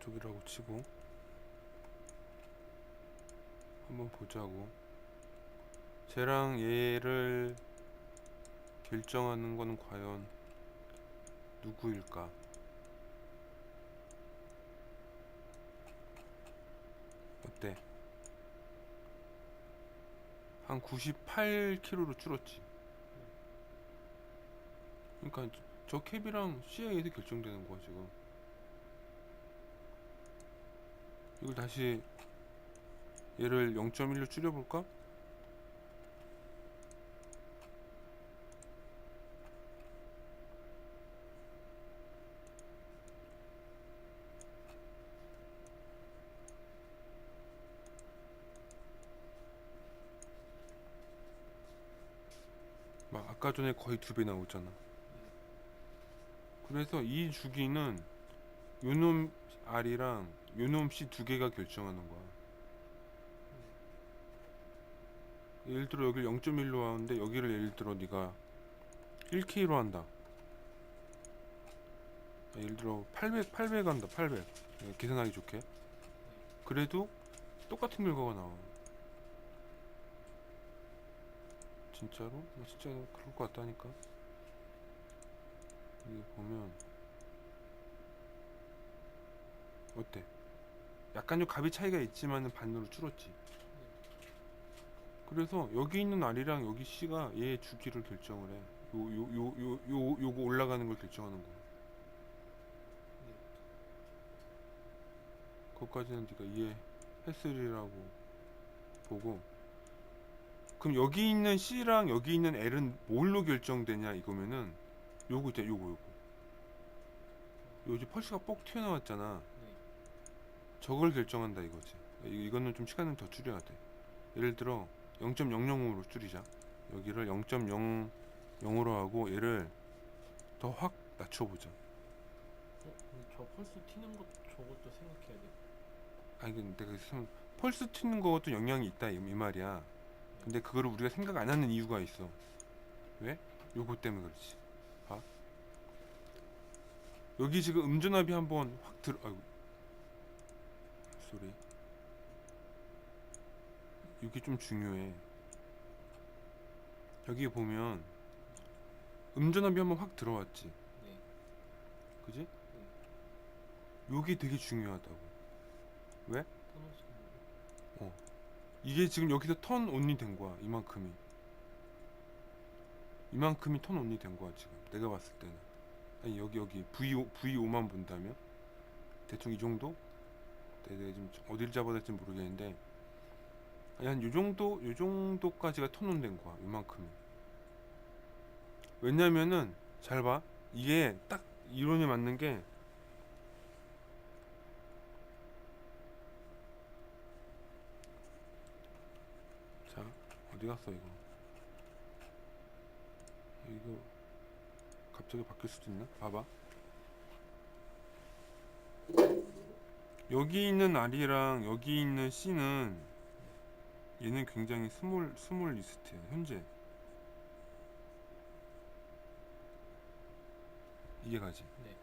저쪽이라고 치고 한번 보자고. 쟤랑 얘를 결정하는 거는 과연 누구일까? 어때? 한 98kg로 줄었지. 그러니까 저- 저 캡이랑 CI에서 결정되는 거야 지금 이걸 다시 얘를 0.1로 줄여볼까? 막 아까 전에 거의 두 배 나오잖아. 그래서 이 주기는 요놈 R이랑 요놈 C 두 개가 결정하는 거야. 예를 들어 여기를 0.1로 하는데 여기를 예를 들어 네가 1K로 한다. 아, 예를 들어 800 800 한다. 800. 예, 계산하기 좋게. 그래도 똑같은 결과가 나와. 진짜로? 나 진짜 그럴 것 같다니까. 여기 보면 어때? 약간 좀 값이 차이가 있지만은 반으로 줄었지. 그래서 여기 있는 R이랑 여기 C가 얘 주기를 결정을 해. 요 요 요 요 요 요 거 올라가는 걸 결정하는 거야. 그것까지는 네가 이해했으리라고 보고. 그럼 여기 있는 C랑 여기 있는 L은 뭘로 결정되냐 이거면은 요거 있잖아 요거 요거. 요지 펄스가 뻑 튀어나왔잖아. 네. 저걸 결정한다 이거지. 이- 이거는 좀 시간을 더 줄여야 돼. 예를 들어 0.00으로 줄이자. 여기를 0.00으로 하고 얘를 더 확 낮춰보자. 어? 근데 저 펄스 튀는 것 저것도 생각해야 돼. 아니 근데 참 펄스 튀는 것도 영향이 있다 이, 이 말이야. 근데 그거를 우리가 생각 안 하는 이유가 있어. 왜? 요거 때문에 그렇지. 봐. 여기 지금 음전압이 한번 확 들어. 아이고. 소리. 이게 좀 중요해. 여기 보면 음전압이 한번 확 들어왔지. 네. 그지? 요게 되게 중요하다고. 터널 이게 지금 여기서 턴 온이 된 거야 이만큼이 이만큼이 턴 온이 된 거야 지금 내가 봤을 때는 아니 여기 여기 V5 V5만 본다면 대충 이 정도 내가 지금 어디를 잡아야 될지 모르겠는데 한 요 정도 요 정도까지가 턴온된 거야 이만큼이 왜냐면은 잘 봐 이게 딱 이론이 맞는 게 자, 어디 갔어 이거? 이거 갑자기 바뀔 수도 있나? 봐봐. 여기 있는 R이랑 여기 있는 C는 얘는 굉장히 스몰 스몰 리스트야 현재. 이해가지? 네.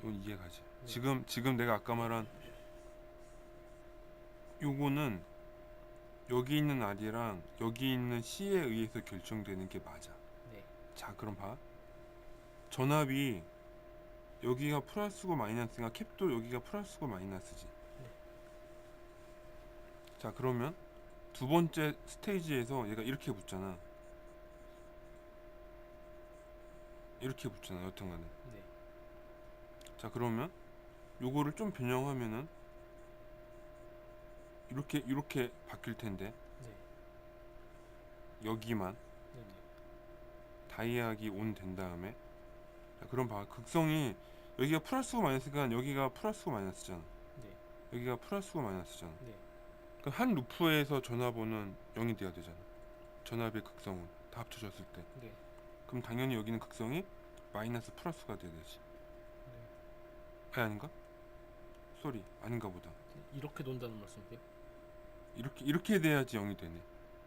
이건 이해가지? 네. 지금 지금 내가 아까 말한 요거는 여기 있는 R이랑 여기 있는 C에 의해서 결정되는 게 맞아. 네. 자, 그럼 봐. 전압이 여기가 플러스고 마이너스가 캡도 여기가 플러스고 마이너스지. 네. 자, 그러면 두 번째 스테이지에서 얘가 이렇게 붙잖아. 이렇게 붙잖아, 여튼간에. 네. 자, 그러면 요거를 좀 변형하면은 이렇게 이렇게 바뀔 텐데 네. 여기만 네. 네. 다이약이 온된 다음에 자, 그럼 봐 극성이 여기가 플러스고 마이너스가 여기가 플러스고 마이너스잖아 네. 여기가 플러스고 마이너스잖아 네. 그럼 한 루프에서 전압원은 0이 돼야 되잖아 전압의 극성은 다 합쳐졌을 때 네. 그럼 당연히 여기는 극성이 마이너스 플러스가 돼야 되지 네. 아니 아닌가? 쏘리 아닌가 보다 이렇게 논다는 말씀이세요? 이렇게 이렇게 돼야지 0이 되네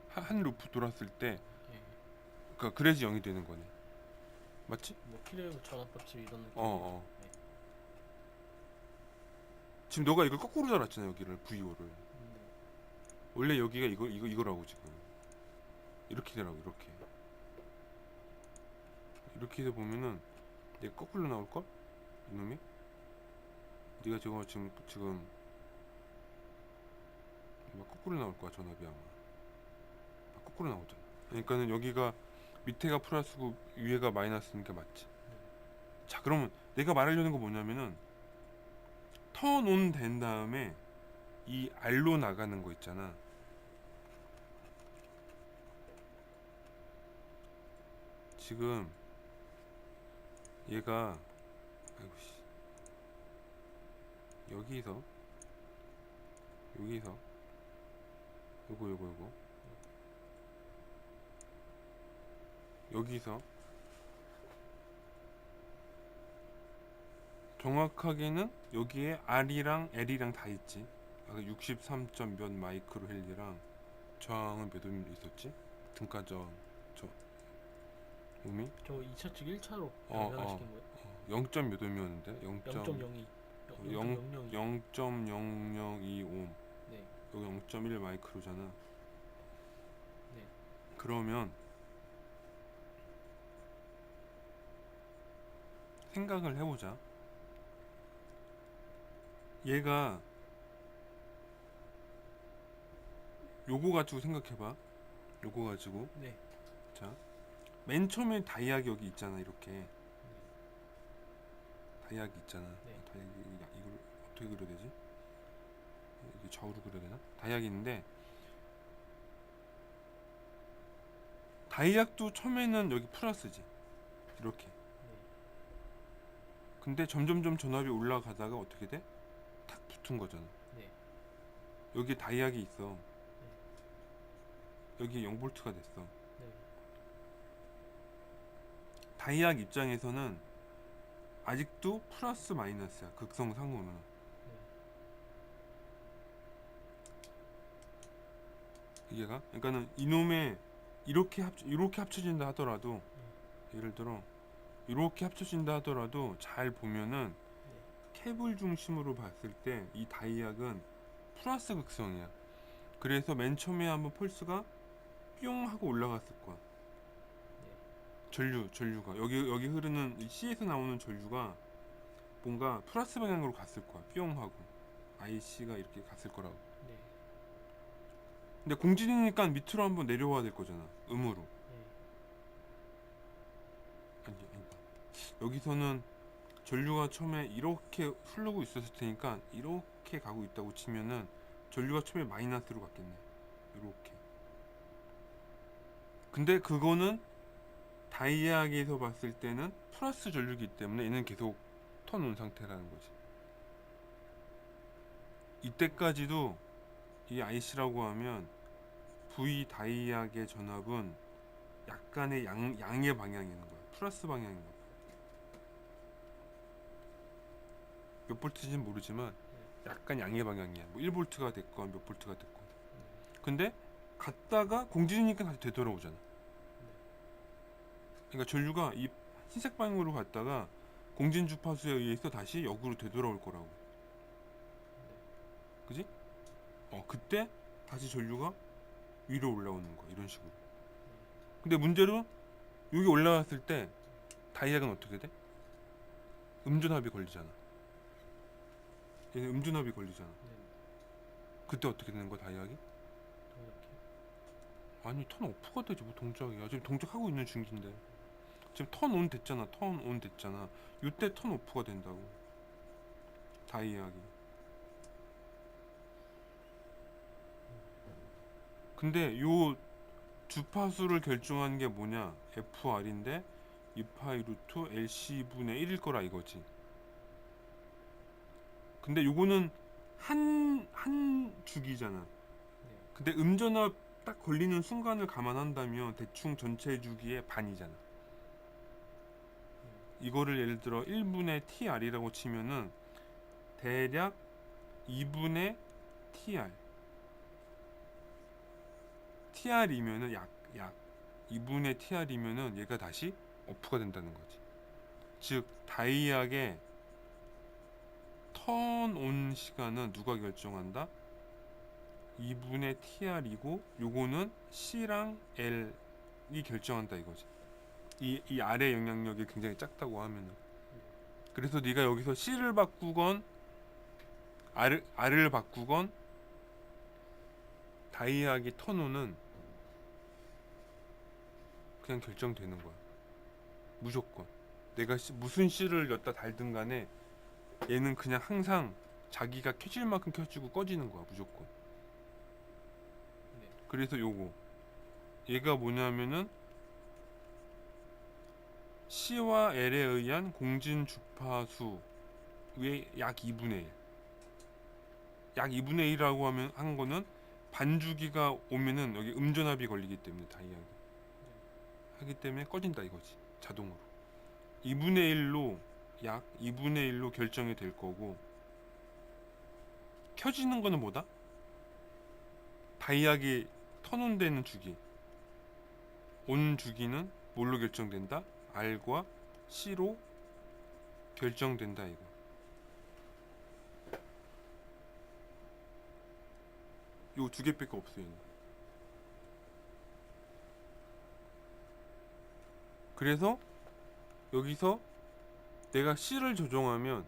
한, 한 루프 돌았을 때 예. 그러니까 그래야지 0이 되는 거네 맞지? 뭐 필요의 전압법칙 이런 느낌. 어, 어. 네. 지금 너가 이걸 거꾸로 달았잖아 여기를 VO를 네. 원래 여기가 이거 이거 이거라고 지금 이렇게 되라고 이렇게 이렇게 해서 보면은 얘가 거꾸로 나올 걸 이놈이 네가 저거 지금 지금 막 거꾸로 나올 거야 전압이 아마 막 거꾸로 나오잖아 그러니까는 여기가 밑에가 플러스고 위에가 마이너스니까 맞지. 자 그러면 내가 말하려는 거 뭐냐면은 턴온 된 다음에 이 R로 나가는 거 있잖아. 지금 얘가 아이고 씨. 여기서 여기서 요거 요거 요거 여기서 정확하게는 여기에 R이랑 L이랑 다 있지 아까 63점 몇 마이크로 헬리랑 저항은 몇 오hm 있었지? 등가 저항 저 오미? 저 2차 측 1차로 어, 변환시킨 거예요? 0점 몇 오미였는데? 0.02 영- 0.00 0.0025 네. 여기 0.1 마이크로잖아. 네. 그러면 생각을 해보자. 얘가 요거 가지고 생각해봐. 요거 가지고 네. 자, 맨 처음에 다이아기 여기 있잖아 이렇게 다이아기 있잖아. 네. 다이아기 야, 이걸 어떻게 그려야 되지? 이게 좌우로 그려야 되나? 다이아기 있는데 다이악도 처음에는 여기 플러스지 이렇게. 네. 근데 점점점 전압이 올라가다가 어떻게 돼? 탁 붙은 거잖아. 네. 여기 다이악이 있어. 여기 0볼트가 됐어. 네. 다이악 입장에서는 아직도 플러스 마이너스야 극성상으로는 네. 이게가 그러니까는 이놈의 이렇게 합 이렇게 합쳐진다 하더라도 예를 들어 이렇게 합쳐진다 하더라도 잘 보면은 캡을 중심으로 봤을 때 이 다이악은 플러스 극성이야. 그래서 맨 처음에 한번 펄스가 뿅 하고 올라갔을 거야. 전류 전류가. 여기 여기 흐르는 이 C에서 나오는 전류가 뭔가 플러스 방향으로 갔을 거야. 뿅 하고. IC가 이렇게 갔을 거라고. 네. 근데 공진이니까 밑으로 한번 내려와야 될 거잖아. 음으로 네. 아니 아니다 여기서는 전류가 처음에 이렇게 흐르고 있었을 테니까 이렇게 가고 있다고 치면은 전류가 처음에 마이너스로 갔겠네. 이렇게. 근데 그거는 다이아기에서 봤을 때는 플러스 전류기 때문에 얘는 계속 턴온 상태라는 거지. 이때까지도 이 IC라고 하면 V 다이악의 전압은 약간의 양, 양의 방향인 거야. 플러스 방향인 거야 몇 볼트인지는 모르지만 약간 양의 방향이야. 뭐 1볼트가 됐건 몇 볼트가 됐건. 근데 갔다가 공진이니까 다시 되돌아오잖아. 그러니까 전류가 이 흰색 방향으로 갔다가 공진 주파수에 의해서 다시 역으로 되돌아올 거라고. 그지? 어 그때 다시 전류가 위로 올라오는 거야 이런 식으로. 근데 문제로 여기 올라왔을 때 다이아는 어떻게 돼? 음전압이 걸리잖아 얘는 음전압이 걸리잖아. 네. 그때 어떻게 되는 거야 다이아기? 아니 턴 오프가 되지 뭐 동작이야. 지금 동작 하고 있는 중인데. 지금 턴 온 됐잖아 턴 온 됐잖아. 이때 턴 오프가 된다고. 다이아기. 근데 요 주파수를 결정하는 게 뭐냐? FR인데 2파이 루트 LC분의 1일 거라 이거지 근데 요거는 한, 한 주기잖아 네. 근데 음전압 딱 걸리는 순간을 감안한다면 대충 전체 주기의 반이잖아. 이거를 예를 들어 1분의 TR이라고 치면은 대략 2분의 TR. TR이면은 약, 약 2분의 TR이면은 얘가 다시 오프가 된다는 거지. 즉, 다이악의 턴 온 시간은 누가 결정한다? 2분의 TR이고 요거는 C랑 L이 결정한다 이거지. 이, 이 아래 영향력이 굉장히 작다고 하면은 그래서 네가 여기서 C를 바꾸건 R을, R을 바꾸건 다이아기 턴온은 그냥 결정되는 거야. 무조건. 내가 씨- 무슨 C를 여기다 달든 간에 얘는 그냥 항상 자기가 켜질 만큼 켜지고 꺼지는 거야 무조건. 네. 그래서 요거 얘가 뭐냐면은 C와 L에 의한 공진 주파수의 약 2분의 1. 약 2분의 1이라고 하면 한 거는 반주기가 오면은 여기 음전압이 걸리기 때문에 다이아기 하기 때문에 꺼진다 이거지 자동으로 2분의 1로 약 2분의 1로 결정이 될 거고 켜지는 거는 뭐다? 다이아기 턴온되는 주기 온 주기는 뭘로 결정된다? R과 C로 결정된다 이거 요 두 개밖에 없어 얘는 그래서 여기서 내가 C를 조정하면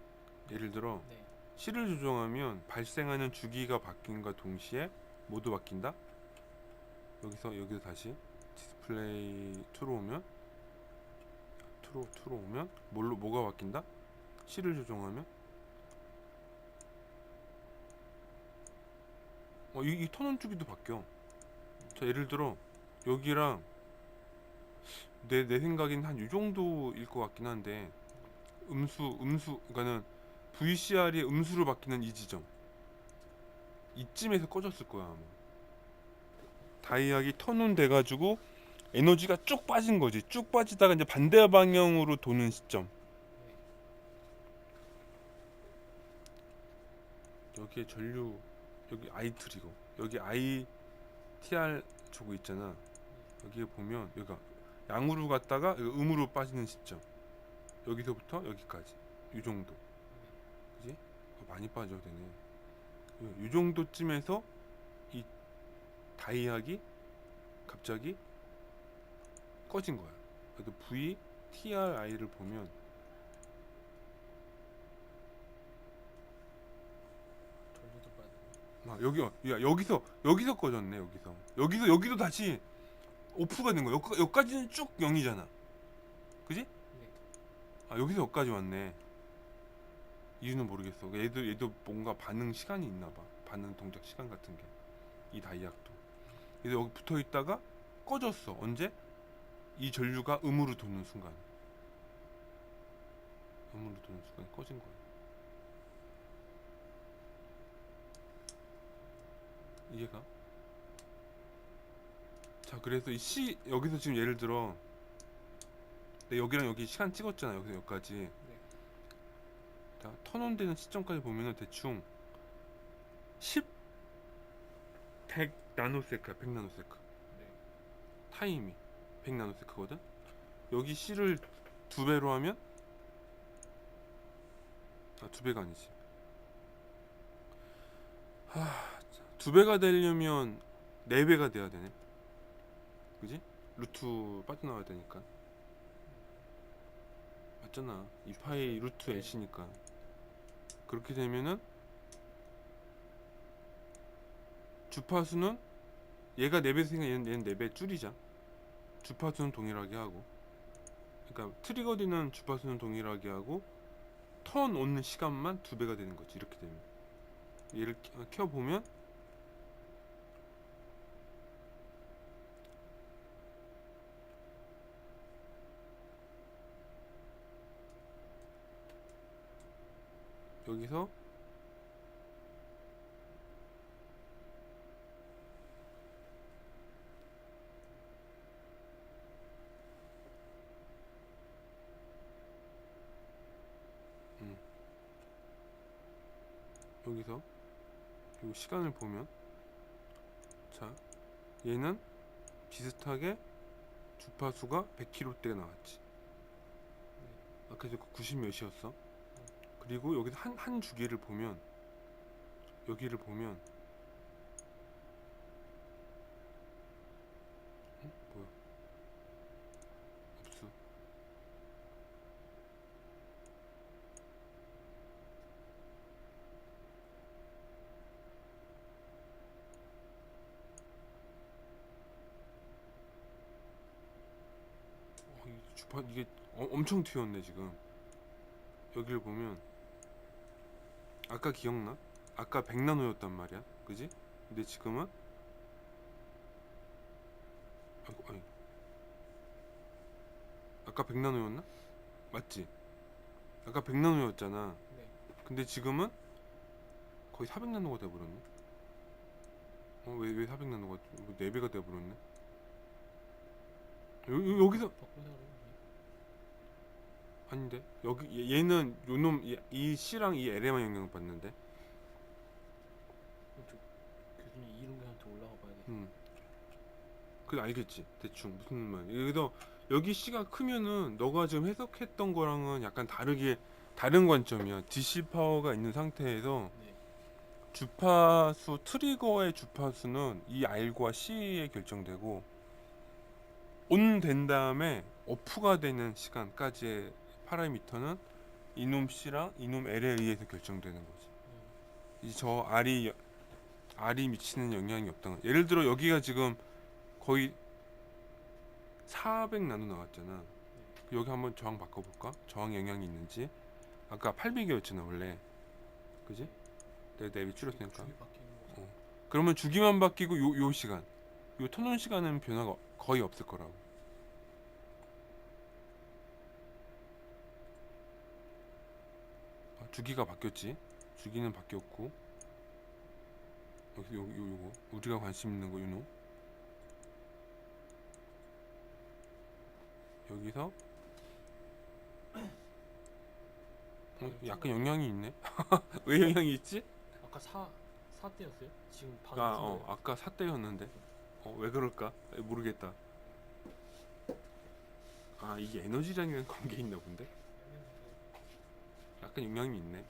예를 들어 네. C를 조정하면 발생하는 주기가 바뀐과 동시에 모두 바뀐다. 여기서 여기서 다시 디스플레이 2로 오면 2로 2로 오면 뭘로 뭐가 바뀐다? C를 조정하면 어, 이, 이 턴온 주기도 바뀌어. 자, 예를 들어 여기랑 내 내 생각엔 한 이 정도일 것 같긴 한데 음수 음수 그러니까는 VCR이 음수로 바뀌는 이 지점. 이쯤에서 꺼졌을 거야 아마. 다이약이 턴온 돼가지고 에너지가 쭉 빠진 거지. 쭉 빠지다가 이제 반대 방향으로 도는 시점. 여기에 전류 여기 I 트리거. 여기 I TR 저거 있잖아. 여기에 보면 여기가 양으로 갔다가 음으로 빠지는 시점 여기서부터 여기까지. 이 정도. 그지? 어, 많이 빠져도 되네. 이- 이 정도쯤에서 이 다이약이 갑자기 꺼진 거야. 그래도 V, TRI를 보면. 막 여기 야 여기서 여기서 꺼졌네 여기서. 여기서 여기도 다시 오프가 된 거야. 여기, 여기까지는 쭉 0이잖아. 그지? 네. 아 여기서 여기까지 왔네. 이유는 모르겠어. 얘도 얘도 뭔가 반응 시간이 있나 봐. 반응 동작 시간 같은 게. 이 다이약도. 그래서 여기 붙어 있다가 꺼졌어. 언제? 이 전류가 음으로 도는 순간. 음으로 도는 순간 꺼진 거야. 이해가? 자 그래서 이 C 여기서 지금 예를 들어 내 여기랑 여기 시간 찍었잖아 여기서 여기까지. 네. 자 턴온 되는 시점까지 보면은 대충 10 100 나노세크야 100 나노세크. 네. 타임이 100 나노세크거든? 여기 C를 두 배로 하면? 아두 배가 아니지. 하두 배가 되려면 네 배가 돼야 되네. 그지? 루트 빠져나와야 되니까 맞잖아. 2파이 루트 네. LC니까. 그렇게 되면은 주파수는 얘가 4배 생각 얘는, 얘는 4배 줄이자. 주파수는 동일하게 하고. 그러니까 트리거 되는 주파수는 동일하게 하고 턴 오는 시간만 두 배가 되는 거지 이렇게 되면. 얘를 켜 보면 여기서 음. 여기서 요 시간을 보면 자 얘는 비슷하게 주파수가 100km대가 나왔지. 아까 저90 몇이었어 그리고 여기서 한, 한 주기를 보면 여기를 보면 응? 뭐야? 없어. 어, 이 주판 이게 어, 엄청 튀었네 지금. 여기를 보면 아까 기억나? 아까 100나노였단 말이야 그지? 근데 지금은 아이고 아이 아까 100나노였나? 맞지? 아까 100나노였잖아 네. 근데 지금은 거의 400나노가 돼버렸네 어 왜 왜 400나노가 4배가 돼버렸네 여, 여, 여기서 그럼. 아닌데 여기 얘- 얘는 요놈 이, 이 C랑 이 L에만 영향을 받는데 교수님 이름한테 올라가 봐야 돼. 음. 그 알겠지 대충 무슨 말 그래서 여기 C가 크면은 너가 지금 해석했던 거랑은 약간 다르게 다른 관점이야 DC 파워가 있는 상태에서 네. 주파수 트리거의 주파수는 이 R과 C에 결정되고 온 된 다음에 오프가 되는 시간까지의 파라미터는 이놈 C랑 이놈 L에 의해서 결정되는 거지. 음. 이제 저 R이 R이 미치는 영향이 없다는 거. 예를 들어 여기가 지금 거의 400 나노 나왔잖아. 여기 한번 저항 바꿔볼까? 저항 영향이 있는지. 아까 800이었잖아 원래. 그지? 내가 내비 줄였으니까. 어. 그러면 주기만 바뀌고 요, 요 시간 요 터널 시간은 변화가 거의 없을 거라고 주기가 바뀌었지 주기는 바뀌었고 여기 요, 요, 요거 우리가 관심 있는 거 요노 여기서 어, 약간 영향이 있네 왜 영향이 있지? 아까 사 사대였어요? 지금 방금 아, 쓴 어? 아까 사대였는데 어, 왜 그럴까? 에, 모르겠다. 아, 이게 에너지량이랑 관계 있나 본데? 약간 영향이 있네.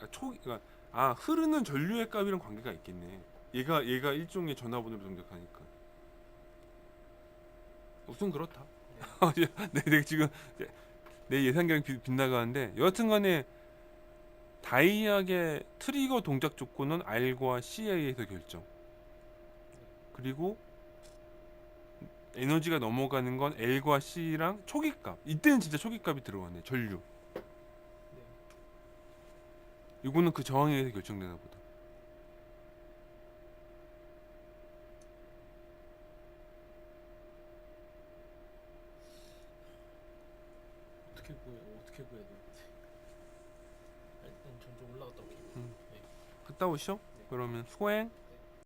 아, 초, 그러니까 아 흐르는 전류의 값이랑 관계가 있겠네. 얘가 얘가 일종의 전화번호를 동작하니까. 우선 그렇다. 내, 내 지금 내, 내 빗- 빗나가는데 여하튼간에 다이약의 트리거 동작 조건은 R과 C에 의해서 결정. 그리고 에너지가 넘어가는 건 L과 C랑 초기값. 이때는 진짜 초기값이 들어가네. 전류. 네. 이거는 그 저항에 의해서 결정되나 보다. 어떻게 구해? 어떻게 구해야 돼? 일단 전좀 올라갔다 올게요. 갔다 오시오. 그러면 소행